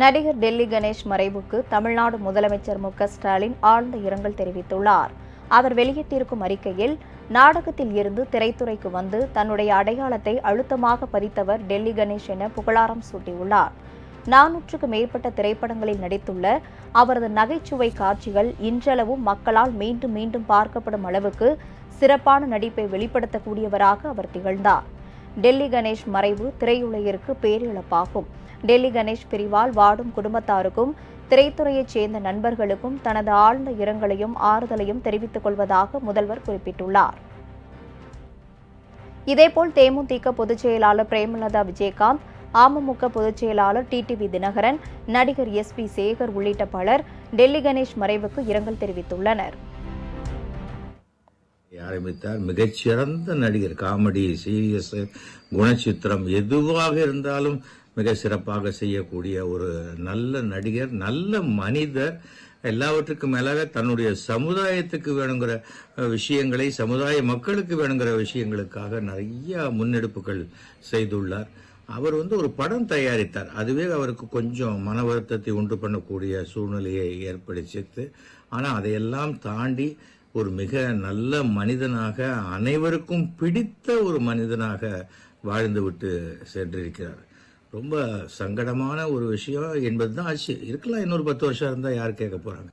நடிகர் டெல்லி கணேஷ் மறைவுக்கு தமிழ்நாடு முதலமைச்சர் மு ஸ்டாலின் ஆழ்ந்த இரங்கல் தெரிவித்துள்ளார். அவர் வெளியிட்டிருக்கும் அறிக்கையில் நாடகத்தில் இருந்து திரைத்துறைக்கு வந்து தன்னுடைய அடையாளத்தை அழுத்தமாக பதித்தவர் டெல்லி கணேஷ் என புகழாரம் சூட்டியுள்ளார். நானூற்றுக்கு மேற்பட்ட திரைப்படங்களில் நடித்துள்ள அவரது நகைச்சுவை காட்சிகள் இன்றளவும் மக்களால் மீண்டும் மீண்டும் பார்க்கப்படும் அளவுக்கு சிறப்பான நடிப்பை வெளிப்படுத்தக்கூடியவராக அவர் திகழ்ந்தார். டெல்லி கணேஷ் மறைவு திரையுலகிற்கு பேரிழப்பாகும். டெல்லி கணேஷ் பிரிவால் வாடும் குடும்பத்தாருக்கும் திரைத்துறையைச் சேர்ந்த நண்பர்களுக்கும் தனது ஆழ்ந்த இரங்கலையும் ஆறுதலையும் தெரிவித்துக் கொள்வதாக முதல்வர் குறிப்பிட்டுள்ளார். இதேபோல் தேமுதிக பொதுச் செயலாளர் பிரேமலதா விஜயகாந்த் அமமுக பொதுச் செயலாளர் டிடிவி தினகரன் நடிகர் எஸ் பி சேகர் உள்ளிட்ட பலர் டெல்லி கணேஷ் மறைவுக்கு இரங்கல் தெரிவித்துள்ளனர். ஆரம்பித்தார் மிகச்சிறந்த நடிகர் காமெடி சீரியஸ் குணச்சித்திரம் எதுவாக இருந்தாலும் மிக சிறப்பாக செய்யக்கூடிய ஒரு நல்ல நடிகர் நல்ல மனிதர் எல்லாவற்றுக்கும் மேலாக தன்னுடைய சமுதாயத்துக்கு வேணுங்கிற விஷயங்களை சமுதாய மக்களுக்கு வேணுங்கிற விஷயங்களுக்காக நிறைய முன்னெடுப்புகள் செய்துள்ளார். அவர் வந்து ஒரு படம் தயாரித்தார். அதுவே அவருக்கு கொஞ்சம் மன வருத்தத்தை உண்டு பண்ணக்கூடிய சூழ்நிலையை ஏற்படுத்தித்து ஆனால் அதையெல்லாம் தாண்டி ஒரு மிக நல்ல மனிதனாக அனைவருக்கும் பிடித்த ஒரு மனிதனாக வாழ்ந்துவிட்டு சென்றிருக்கிறார். ரொம்ப சங்கடமான ஒரு விஷயம் என்பது தான் ஆச்சு. இருக்கலாம் இன்னொரு பத்து வருஷம் இருந்தால் யார் கேட்க போகிறாங்க